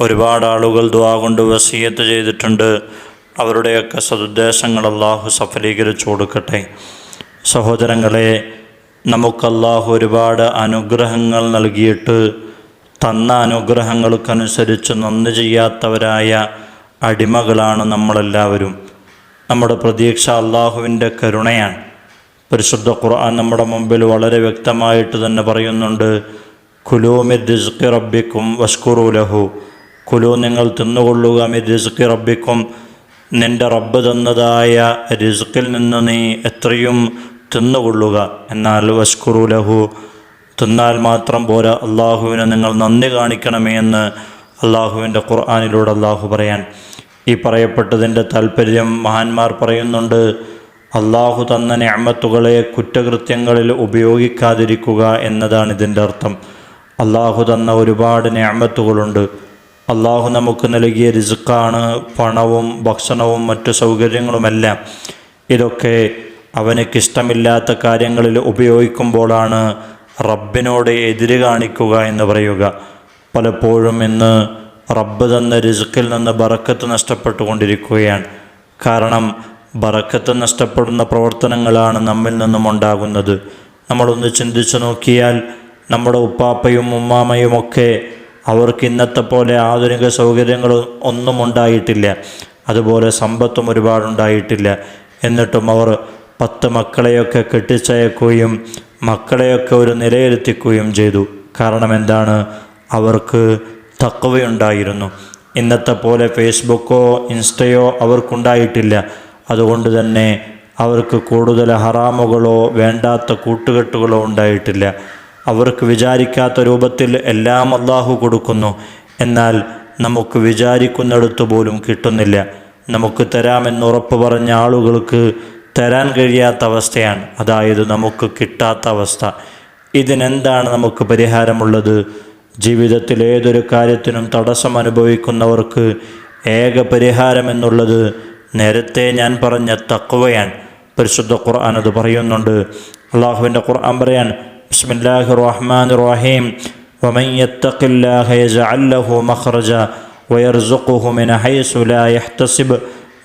ഒരുപാട് ആളുകൾ ദ്വാ കൊണ്ട് വസീയത്ത് ചെയ്തിട്ടുണ്ട്. അവരുടെയൊക്കെ സതുദ്ദേശങ്ങൾ അള്ളാഹു സഫലീകരിച്ചു കൊടുക്കട്ടെ. സഹോദരങ്ങളെ നമുക്കല്ലാഹു ഒരുപാട് അനുഗ്രഹങ്ങൾ നൽകിയിട്ട് തന്ന അനുഗ്രഹങ്ങൾക്കനുസരിച്ച് നന്ദി ചെയ്യാത്തവരായ അടിമകളാണ് നമ്മളെല്ലാവരും. നമ്മുടെ പ്രതീക്ഷ അള്ളാഹുവിന്റെ കരുണയാണ്. പരിശുദ്ധ ഖുർആൻ നമ്മുടെ മുമ്പിൽ വളരെ വ്യക്തമായിട്ട് തന്നെ പറയുന്നുണ്ട്. കുലൂമി ദിസ്കി റബ്ബിക്കും വഷ്കുറു ലഹു. കുലു നിങ്ങൾ തിന്നുകൊള്ളുക മി റിസ്കി റബ്ബിക്കും. നിന്റെ റബ്ബ് തന്നതായ റിസ്ക്കിൽ നിന്ന് നീ എത്രയും തിന്നുകൊള്ളുക. എന്നാൽ വസ്കുറു ലഹു തിന്നാൽ മാത്രം പോരാ അള്ളാഹുവിനെ നിങ്ങൾ നന്ദി കാണിക്കണമേ എന്ന് അള്ളാഹുവിന്റെ ഖുർആാനിലൂടെ അള്ളാഹു പറയാൻ. ഈ പറയപ്പെട്ടതിന്റെ താല്പര്യം മഹാന്മാർ പറയുന്നുണ്ട് അള്ളാഹു തന്ന ഞാമത്തുകളെ കുറ്റകൃത്യങ്ങളിൽ ഉപയോഗിക്കാതിരിക്കുക എന്നതാണ് ഇതിന്റെ അർത്ഥം. അള്ളാഹു തന്ന ഒരുപാട് ഞാമത്തുകളുണ്ട് അള്ളാഹു നമുക്ക് നൽകിയ രിസുക്കാണ് പണവും ഭക്ഷണവും മറ്റു സൗകര്യങ്ങളുമെല്ലാം. ഇതൊക്കെ അവനക്കിഷ്ടമില്ലാത്ത കാര്യങ്ങളിൽ ഉപയോഗിക്കുമ്പോഴാണ് റബ്ബിനോട് എതിര് കാണിക്കുക എന്ന് പറയുക. പലപ്പോഴും ഇന്ന് റബ്ബ് തന്ന രിസുക്കിൽ നിന്ന് ബറക്കത്ത് നഷ്ടപ്പെട്ടുകൊണ്ടിരിക്കുകയാണ്. കാരണം ബറക്കത്ത് നഷ്ടപ്പെടുന്ന പ്രവർത്തനങ്ങളാണ് നമ്മിൽ നിന്നും ഉണ്ടാകുന്നത്. നമ്മളൊന്ന് ചിന്തിച്ചു നോക്കിയാൽ നമ്മുടെ ഉപ്പാപ്പയും ഉമ്മാമയും ഒക്കെ അവർക്ക് ഇന്നത്തെ പോലെ ആധുനിക സൗകര്യങ്ങൾ ഒന്നും ഉണ്ടായിട്ടില്ല. അതുപോലെ സമ്പത്തും ഒരുപാടുണ്ടായിട്ടില്ല എന്നിട്ടും അവർ പത്ത് മക്കളെയൊക്കെ കെട്ടിച്ചയക്കുകയും മക്കളെയൊക്കെ ഒരു നിലയിരുത്തിക്കുകയും ചെയ്തു. കാരണം എന്താണ്? അവർക്ക് തക്കവയുണ്ടായിരുന്നു ഇന്നത്തെ പോലെ ഫേസ്ബുക്കോ ഇൻസ്റ്റയോ അവർക്കുണ്ടായിട്ടില്ല. അതുകൊണ്ട് തന്നെ അവർക്ക് കൂടുതൽ ഹറാമുകളോ വേണ്ടാത്ത കൂട്ടുകെട്ടുകളോ ഉണ്ടായിട്ടില്ല. അവർക്ക് വിചാരിക്കാത്ത രൂപത്തിൽ എല്ലാം അള്ളാഹു കൊടുക്കുന്നു. എന്നാൽ നമുക്ക് വിചാരിക്കുന്നിടത്ത് പോലും കിട്ടുന്നില്ല. നമുക്ക് തരാമെന്ന് ഉറപ്പ് പറഞ്ഞ ആളുകൾക്ക് തരാൻ കഴിയാത്ത അവസ്ഥയാണ്. അതായത് നമുക്ക് കിട്ടാത്ത അവസ്ഥ. ഇതിനെന്താണ് നമുക്ക് പരിഹാരമുള്ളത്? ജീവിതത്തിൽ ഏതൊരു കാര്യത്തിനും തടസ്സം അനുഭവിക്കുന്നവർക്ക് ഏക പരിഹാരം എന്നുള്ളത് നേരത്തെ ഞാൻ പറഞ്ഞ തക്വയാണ്. പരിശുദ്ധ ഖുർആൻ അത് പറയുന്നുണ്ട്. അള്ളാഹുവിന്റെ ഖുർആൻ പറയാൻ ബിസ്മില്ലാഹി റഹ്മാൻ റഹീം ومن يتق الله يجعل له مخرجا ويرزقه من حيث لا يحتسب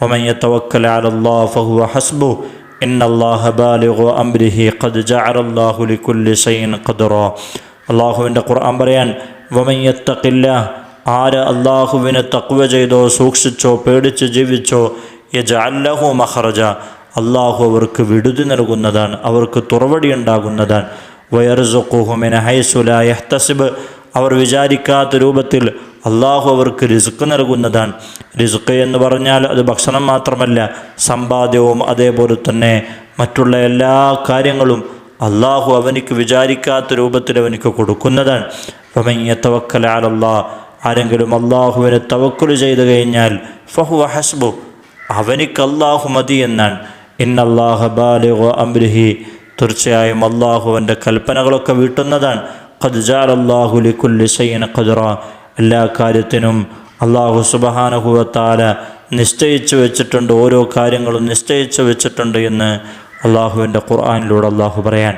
ومن يتوكل على الله فهو حسبه إن الله بالغ أمره قد جعل الله لكل شيء قدرا അള്ളാഹുവിൻ്റെ ഖുർആൻ പറയാൻ വമൻ യത്തക്കില്ല ആര് അള്ളാഹുവിനെ തക്വ ചെയ്തോ സൂക്ഷിച്ചോ പേടിച്ച് ജീവിച്ചോ യജഅല്ലഹു മഖറജ അള്ളാഹു അവർക്ക് വിടുതി നൽകുന്നതാണ് അവർക്ക് തുറവടി ഉണ്ടാകുന്നതാണ് വയർസുഖുഹുമിന ഹൈസുല യഹ്തസിബ്. അവർ വിചാരിക്കാത്ത രൂപത്തിൽ അള്ളാഹു അവർക്ക് റിസ്ക് നൽകുന്നതാണ്. റിസ്ക് എന്ന് പറഞ്ഞാൽ അത് ഭക്ഷണം മാത്രമല്ല സമ്പാദ്യവും അതേപോലെ തന്നെ മറ്റുള്ള എല്ലാ കാര്യങ്ങളും അള്ളാഹു അവനിക്ക് വിചാരിക്കാത്ത രൂപത്തിൽ അവനിക്ക് കൊടുക്കുന്നതാണ്. ഫമയ്യത്തവക്കല അലല്ലാ ആരെങ്കിലും അള്ളാഹുവിനെ തവക്കുൽ ചെയ്തു കഴിഞ്ഞാൽ ഫഹു ഹസ്ബു. അവനിക്ക് അള്ളാഹു മതി എന്നാണ്. ഇന്നല്ലാഹ ബാലിഗോ അംരിഹി. തീർച്ചയായും അള്ളാഹുവിന്റെ കൽപ്പനകളൊക്കെ വീട്ടുന്നതാണ്. ഖദ്ജാൽ അള്ളാഹു ലിക്കുല്ലി സൈന ഖദ്റ. എല്ലാ കാര്യത്തിനും അള്ളാഹു സുബഹാനഹുവത്താല നിശ്ചയിച്ചു വെച്ചിട്ടുണ്ട് ഓരോ കാര്യങ്ങളും നിശ്ചയിച്ചു വെച്ചിട്ടുണ്ട് എന്ന് അള്ളാഹുവിന്റെ ഖുർആാനിലൂടെ അള്ളാഹു പറയാൻ.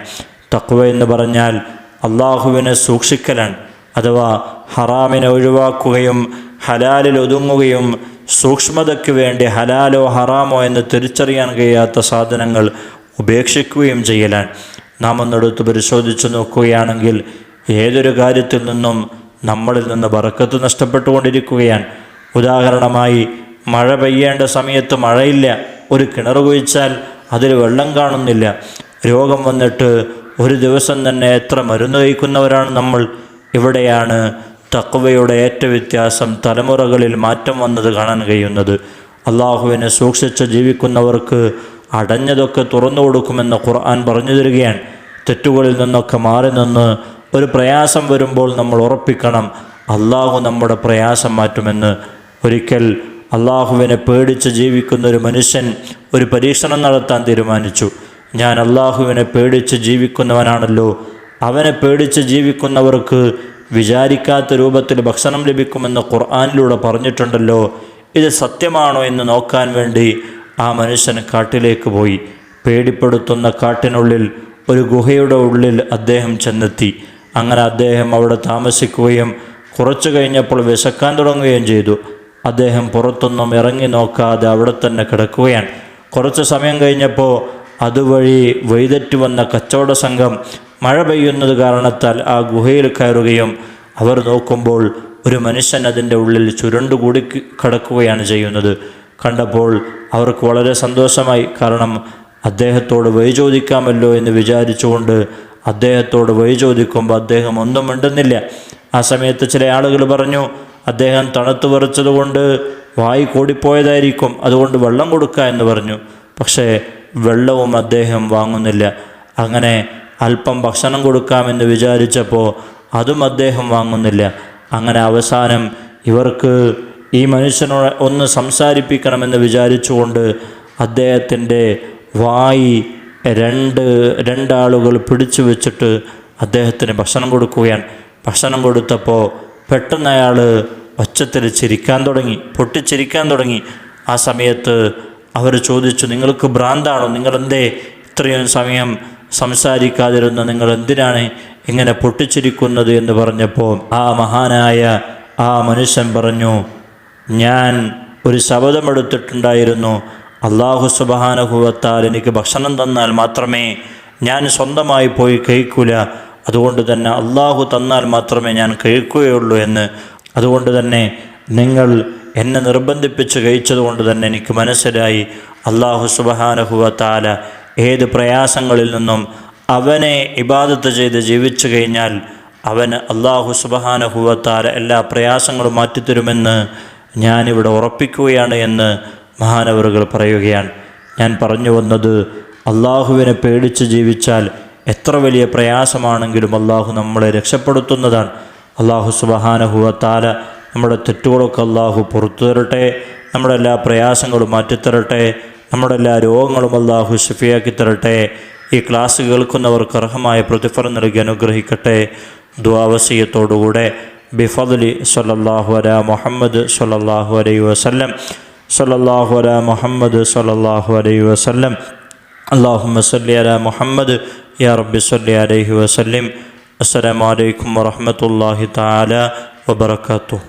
തക്വ എന്ന് പറഞ്ഞാൽ അള്ളാഹുവിനെ സൂക്ഷിക്കലാണ് അഥവാ ഹറാമിനെ ഒഴിവാക്കുകയും ഹലാലിൽ ഒതുങ്ങുകയും സൂക്ഷ്മതയ്ക്ക് വേണ്ടി ഹലാലോ ഹറാമോ എന്ന് തിരിച്ചറിയാൻ കഴിയാത്ത സാധനങ്ങൾ ഉപേക്ഷിക്കുകയും ചെയ്യലാൻ. നാം ഒന്നെടുത്ത് പരിശോധിച്ച് നോക്കുകയാണെങ്കിൽ ഏതൊരു കാര്യത്തിൽ നിന്നും നമ്മളിൽ നിന്ന് വറക്കത്ത് നഷ്ടപ്പെട്ടുകൊണ്ടിരിക്കുകയാണ്. ഉദാഹരണമായി മഴ പെയ്യേണ്ട സമയത്ത് മഴയില്ല. ഒരു കിണർ കുഴിച്ചാൽ അതിൽ വെള്ളം കാണുന്നില്ല. രോഗം വന്നിട്ട് ഒരു ദിവസം തന്നെ എത്ര മരുന്ന് കഴിക്കുന്നവരാണ് നമ്മൾ. ഇവിടെയാണ് തക്കവയുടെ ഏറ്റ വ്യത്യാസം തലമുറകളിൽ മാറ്റം വന്നത് കാണാൻ കഴിയുന്നത്. അള്ളാഹുവിനെ സൂക്ഷിച്ച് ജീവിക്കുന്നവർക്ക് അടഞ്ഞതൊക്കെ തുറന്നു കൊടുക്കുമെന്ന് ഖുർആൻ പറഞ്ഞു തരികയാണ്. തെറ്റുകളിൽ നിന്നൊക്കെ മാറി നിന്ന് ഒരു പ്രയാസം വരുമ്പോൾ നമ്മൾ ഉറപ്പിക്കണം. അള്ളാഹു നമ്മുടെ പ്രയാസം മാറ്റുമെന്ന്. ഒരിക്കൽ അള്ളാഹുവിനെ പേടിച്ച് ജീവിക്കുന്ന ഒരു മനുഷ്യൻ ഒരു പരീക്ഷണം നടത്താൻ തീരുമാനിച്ചു. ഞാൻ അള്ളാഹുവിനെ പേടിച്ച് ജീവിക്കുന്നവനാണല്ലോ. അവനെ പേടിച്ച് ജീവിക്കുന്നവർക്ക് വിചാരിക്കാത്ത രൂപത്തിൽ ഭക്ഷണം ലഭിക്കുമെന്ന് ഖുർആാനിലൂടെ പറഞ്ഞിട്ടുണ്ടല്ലോ. ഇത് സത്യമാണോ എന്ന് നോക്കാൻ വേണ്ടി ആ മനുഷ്യൻ കാട്ടിലേക്ക് പോയി. പേടിപ്പെടുത്തുന്ന കാട്ടിനുള്ളിൽ ഒരു ഗുഹയുടെ ഉള്ളിൽ അദ്ദേഹം ചെന്നെത്തി. അങ്ങനെ അദ്ദേഹം അവിടെ താമസിക്കുകയും കുറച്ചു കഴിഞ്ഞപ്പോൾ വിശക്കാൻ തുടങ്ങുകയും ചെയ്തു. അദ്ദേഹം പുറത്തൊന്നും ഇറങ്ങി നോക്കാതെ അവിടെ തന്നെ കിടക്കുകയാണ്. കുറച്ച് സമയം കഴിഞ്ഞപ്പോൾ അതുവഴി വൈതറ്റു വന്ന കച്ചവട സംഘം മഴ പെയ്യുന്നത് കാരണത്താൽ ആ ഗുഹയിൽ കയറുകയും അവർ നോക്കുമ്പോൾ ഒരു മനുഷ്യൻ അതിന്റെ ഉള്ളിൽ ചുരുണ്ടുകൂടി കിടക്കുകയാണ് ചെയ്യുന്നത്. കണ്ടപ്പോൾ അവർക്ക് വളരെ സന്തോഷമായി. കാരണം അദ്ദേഹത്തോട് വഴി ചോദിക്കാമല്ലോ എന്ന് വിചാരിച്ചുകൊണ്ട് അദ്ദേഹത്തോട് വഴി ചോദിക്കുമ്പോൾ അദ്ദേഹം ഒന്നും മിണ്ടുന്നില്ല. ആ സമയത്ത് ചില ആളുകൾ പറഞ്ഞു അദ്ദേഹം തണുത്തു വിറച്ചതുകൊണ്ട് വായി കൂടിപ്പോയതായിരിക്കും അതുകൊണ്ട് വെള്ളം കൊടുക്കുക എന്ന് പറഞ്ഞു. പക്ഷേ വെള്ളവും അദ്ദേഹം വാങ്ങുന്നില്ല. അങ്ങനെ അല്പം ഭക്ഷണം കൊടുക്കാമെന്ന് വിചാരിച്ചപ്പോൾ അതും അദ്ദേഹം വാങ്ങുന്നില്ല. അങ്ങനെ അവസാനം ഇവർക്ക് ഈ മനുഷ്യനോട് ഒന്ന് സംസാരിപ്പിക്കണമെന്ന് വിചാരിച്ചുകൊണ്ട് അദ്ദേഹത്തിന്റെ വായി രണ്ട് രണ്ടാളുകൾ പിടിച്ചു വെച്ചിട്ട് അദ്ദേഹത്തിന് ഭക്ഷണം കൊടുക്കുകയാണ്. ഭക്ഷണം കൊടുത്തപ്പോൾ പെട്ടെന്ന് അയാൾ ഒച്ചത്തിൽ ചിരിക്കാൻ തുടങ്ങി പൊട്ടിച്ചിരിക്കാൻ തുടങ്ങി. ആ സമയത്ത് അവർ ചോദിച്ചു നിങ്ങൾക്ക് ഭ്രാന്താണോ? നിങ്ങളെന്തേ ഇത്രയും സമയം സംസാരിക്കാതിരുന്ന? നിങ്ങൾ എന്തിനാണ് ഇങ്ങനെ പൊട്ടിച്ചിരിക്കുന്നത്? എന്ന് പറഞ്ഞപ്പോൾ ആ മഹാനായ ആ മനുഷ്യൻ പറഞ്ഞു ഞാൻ ഒരു ശബദമെടുത്തിട്ടുണ്ടായിരുന്നു അള്ളാഹു സുബാനുഭവത്താൽ എനിക്ക് ഭക്ഷണം തന്നാൽ മാത്രമേ ഞാൻ സ്വന്തമായി പോയി കഴിക്കൂല. അതുകൊണ്ട് തന്നെ അള്ളാഹു തന്നാൽ മാത്രമേ ഞാൻ കഴിക്കുകയുള്ളൂ എന്ന്. അതുകൊണ്ട് തന്നെ നിങ്ങൾ എന്നെ നിർബന്ധിപ്പിച്ച് കഴിച്ചതുകൊണ്ട് തന്നെ എനിക്ക് മനസ്സിലായി. അള്ളാഹു സുബഹാനഹുവത്താല ഏത് പ്രയാസങ്ങളിൽ നിന്നും അവനെ ഇബാദത്ത് ചെയ്ത് ജീവിച്ചു കഴിഞ്ഞാൽ അവന് അള്ളാഹു സുബഹാനഹുവത്താല എല്ലാ പ്രയാസങ്ങളും മാറ്റിത്തരുമെന്ന് ഞാനിവിടെ ഉറപ്പിക്കുകയാണ് എന്ന് മഹാനവറുകൾ പറയുകയാണ്. ഞാൻ പറഞ്ഞു വന്നത് അള്ളാഹുവിനെ പേടിച്ച് ജീവിച്ചാൽ എത്ര വലിയ പ്രയാസമാണെങ്കിലും അള്ളാഹു നമ്മളെ രക്ഷപ്പെടുത്തുന്നതാണ്. അള്ളാഹു സുബഹാനഹുവത്താല നമ്മുടെ തെറ്റുകളൊക്കെ അള്ളാഹു പുറത്തു തരട്ടെ നമ്മുടെ എല്ലാ പ്രയാസങ്ങളും മാറ്റിത്തരട്ടെ നമ്മുടെ എല്ലാ രോഗങ്ങളും അള്ളാഹു ഷഫിയാക്കി തരട്ടെ. ഈ ക്ലാസ് കേൾക്കുന്നവർക്ക് അർഹമായ പ്രതിഫലം നൽകി അനുഗ്രഹിക്കട്ടെ. ദ്വാവസീയത്തോടുകൂടെ ബിഫദ്ലി സൊല്ലാഹു അല മുഹമ്മദ് സൊല്ലാഹു അലൈ വസല്ലം. സൊല്ലാഹു അല മുഹമ്മദ് സൊല്ലാഹു അലൈ വസല്ലം. അള്ളാഹുമ്മ സല്ലി അല മുഹമ്മദ് യാ റബ്ബി സല്ലി അലൈഹി വസല്ലിം. അസ്സലാമലൈക്കും വറഹമത്തല്ലാഹി താല വബർക്കാത്തു